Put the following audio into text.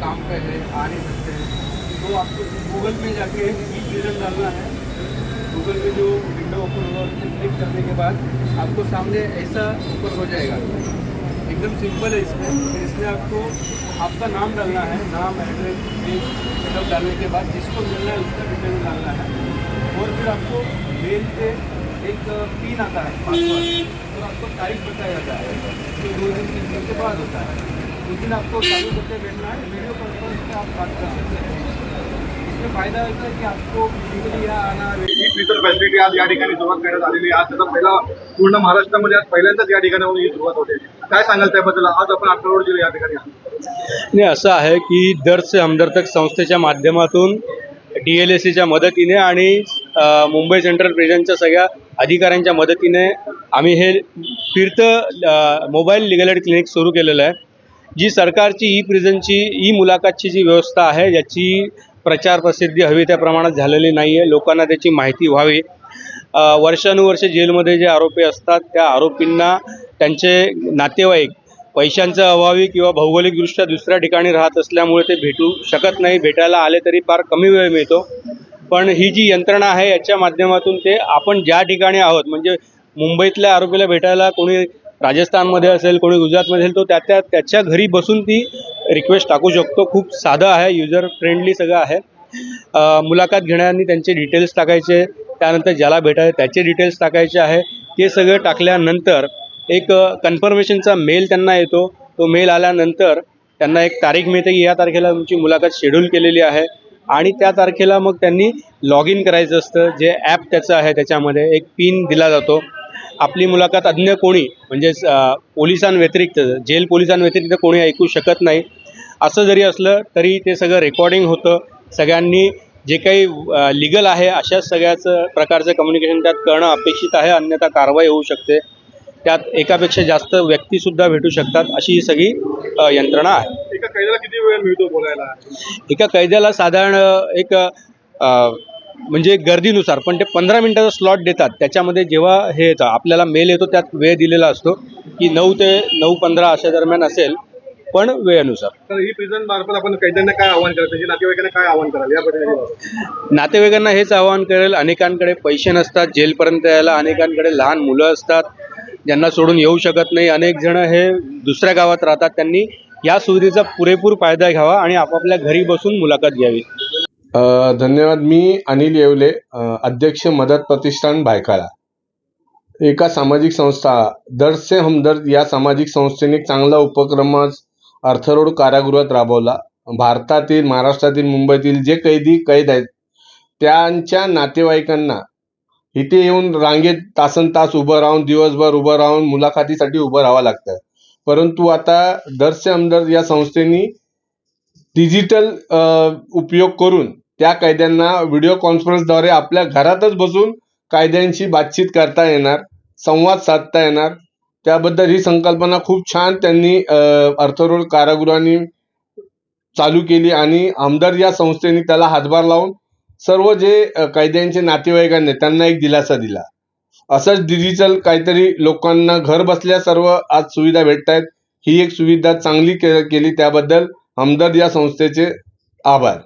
काम पे है, आ नहीं सकते हैं। तो आपको गूगल में जाके ई प्रिजन डालना है। गूगल में जो विंडो ओपन होगा उस पर क्लिक करने के बाद आपको सामने ऐसा ऊपर हो जाएगा। एकदम सिंपल है इसमें। फिर इसमें आपको आपका नाम डालना है। नाम एड्रेस डेट सब डालने के बाद जिसको मिलना है उसका डिटेल डालना है। और फिर आपको मेल पे एक पिन आता है पासवर्ड और आपको तारीख बताया जाता है। जो दो दिन तीन दिन के बाद होता है। दिन आपको चालू करके बैठना है वीडियो कॉन्फ्रेंस में आप बात कर सकते हैं। इसमें फ़ायदा होता है कि आपको फिजिकली यहाँ आना ही प्रिझन फॅसिलिटी आज या ठिकाणी सुरुवात करण्यात आलेली आज त्याचा पहिला पूर्ण महाराष्ट्रामध्ये आज पहिल्यांदाच या ठिकाणी ही सुरुवात होते. काय सांगाल त्याबद्दल? आज आपण जिल्हा या ठिकाणी. नाही असं आहे की दर से हमदर्द तक संस्थेच्या माध्यमातून डी एल एस सीच्या मदतीने आणि मुंबई सेंट्रल प्रिझनच्या सगळ्या अधिकाऱ्यांच्या मदतीने आम्ही हे फिरतं मोबाईल लिगल एड क्लिनिक सुरू केलेलं आहे. जी सरकारची ई प्रिझनची ई मुलाखतची जी व्यवस्था आहे याची प्रचार प्रसिद्धी हवी त्या प्रमाणात झालेली नाही आहे लोकांना त्याची माहिती व्हावी. वर्षानुवर्षे जेलमध्ये जे आरोपी असतात त्या आरोपींना त्यांचे नातेवाईक पैशांचा अभावी किंवा भौगोलिकदृष्ट्या दुसऱ्या ठिकाणी राहत असल्यामुळे ते भेटू शकत नाही. भेटायला आले तरी फार कमी वेळ मिळतो. पण ही जी यंत्रणा आहे याच्या माध्यमातून ते आपण ज्या ठिकाणी आहोत म्हणजे मुंबईतल्या आरोपीला भेटायला कोणी राजस्थानमध्ये असेल कोणी गुजरातमध्ये असेल तो त्या त्या त्याच्या घरी बसून ती रिक्वेस्ट टाकू शकतो. खूप साधं आहे युजर फ्रेंडली सगळं आहे. मुलाखत घेण्याने त्यांचे डिटेल्स टाकायचे त्यानंतर ज्याला भेटायचे त्याचे डिटेल्स टाकायचे आहे. ते सगळं टाकल्यानंतर एक कन्फर्मेशनचा मेल त्यांना येतो. तो मेल आल्यानंतर त्यांना एक तारीख मिळते की या तारखेला तुमची मुलाखत शेड्यूल केलेली आहे. आणि त्या तारखेला मग त्यांनी लॉग इन करायचं असतं. जे ॲप त्याचं आहे त्याच्यामध्ये एक पिन दिला जातो. आपली मुलाखत अन्य कोणी म्हणजे अ, पोलिसांव्यतिरिक्त जेल पोलिसांव्यतिरिक्त कोणी ऐकू शकत नाही. असं जरी असलं तरी ते सगळं रेकॉर्डिंग होतं. सगळ्यांनी जे काही लिगल आहे अशाच सगळ्याच प्रकारचं कम्युनिकेशन त्यात करणं अपेक्षित आहे. अन्यथा कारवाई होऊ शकते. त्यात एकापेक्षा जास्त व्यक्तीसुद्धा भेटू शकतात अशी ही सगळी यंत्रणा आहे. एका कैद्याला किती वेळ मिळतो बोलायला? एका कैद्याला साधारण एक म्हणजे गर्दीनुसार पण ते पंधरा मिनिटाचा स्लॉट देतात. त्याच्यामध्ये जेव्हा हे येतं आपल्याला मेल येतो त्यात वेळ दिलेला असतो की नऊ ते नऊ पंधरा अशा दरम्यान असेल पण वेळेनुसार. तर ही प्रिझन मार्फत आपण कैद्यांना काय आव्हान कराल? त्याच्या नातेवाईकांना काय आव्हान कराल? या पद्धतीने नातेवाईकांना हेच आवाहन करेल अनेकांकडे पैसे नसतात जेलपर्यंत यायला अनेकांकडे लहान मुलं असतात ज्यांना सोडून येऊ शकत नाही. अनेक जण हे दुसऱ्या गावात राहतात त्यांनी या सुविधेचा पुरेपूर फायदा घ्यावा आणि आपापल्या घरी बसून मुलाखत घ्यावी. धन्यवाद. मी अनिल येवले अध्यक्ष मदत प्रतिष्ठान भायखळा. एका सामाजिक संस्था दर्द से हमदर्द या सामाजिक संस्थेने चांगला उपक्रम अर्थरोड कारागृहात राबवला. भारतातील महाराष्ट्रातील मुंबईतील जे कैदी कैद आहेत त्यांच्या नातेवाईकांना इथे येऊन रांगेत तासन तास उभं राहून दिवसभर उभं राहून मुलाखतीसाठी उभं राहावं लागतं. परंतु आता दर्द से हमदर्द या संस्थेनी डिजिटल उपयोग करून त्या कैद्यांना व्हिडिओ कॉन्फरन्सद्वारे आपल्या घरातच बसून कायद्यांशी बातचीत करता येणार संवाद साधता येणार. त्याबद्दल ही संकल्पना खूप छान त्यांनी अर्थरोड कारागृहांनी चालू केली आणि आमदार या संस्थेने त्याला हातभार लावून सर्व जे कैद्यांचे नातेवाईकांनी त्यांना एक दिलासा दिला. असंच डिजिटल काहीतरी लोकांना घर बसल्या सर्व आज सुविधा भेटत आहेत ही एक सुविधा चांगली के केली त्याबद्दल हमदर्द या संस्थेचे आभार.